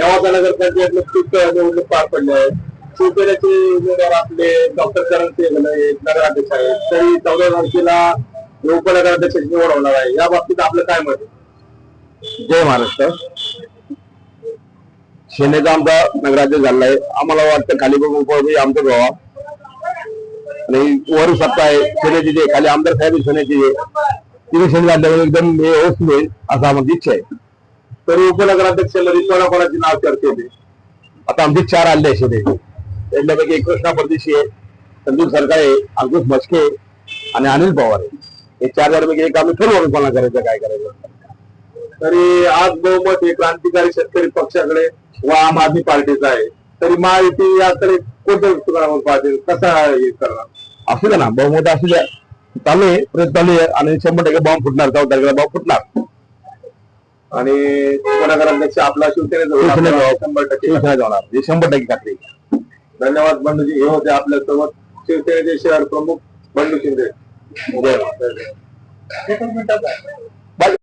नेवासा नगर पंचायत नुकतीच निवडणूक पार पडली आहे. शिवसेनेचे उमेदवार आपले डॉक्टर करण सिंह नगराध्यक्ष आहेत. तरी चौदा तारखेला उपनगराध्यक्षाची निवड होणार आहे. या बाबतीत आपलं काय मत जय महाराष्ट्र. सेनेचा आमचा नगराध्यक्ष झालेला आहे. आम्हाला वाटतं खाली बघून आमचं गावा आणि वर सत्ता आहे सेनेची जे खाली आमदार साहेब आहे सेनेची जे तिथे सेने झाल्यावर एकदम हे व्यवस्थित होईल असं आमची इच्छा आहे. तरी उपनगराध्यक्षामध्ये कोणाकोणाची नाव चर्चेत आता आमचे चार आले असे त्यांच्यापैकी एक कृष्णा परदेशी आहे संदीप सरकाळे अंकुश मस्के आणि अनिल पवार आहे. हे चार जणांपैकी एक आम्ही ठरवू कोणा करायचं काय करायचं. तरी आज बहुमत हे क्रांतिकारी शेतकरी पक्षाकडे व आम आदमी पार्टीचा आहे. तरी महायुती याकडे कोणत्या तुकाराम पार्टी कसा हे करणार? असू द्या ना बहुमत असू द्या. चालू आहे प्रयत्न चालू आहे आणि शंभर टक्के बॉम्ब फुटणार चौदा तारखेला बॉम्ब फुटणार. आणि उपनगराध्यक्ष आपला शिवसेनेचा. शंभर टक्के होणार. शंभर टक्के खात्री. धन्यवाद बंडूजी. हे होते आपल्यासोबत शिवसेनेचे शहर प्रमुख बंडू शिंदे.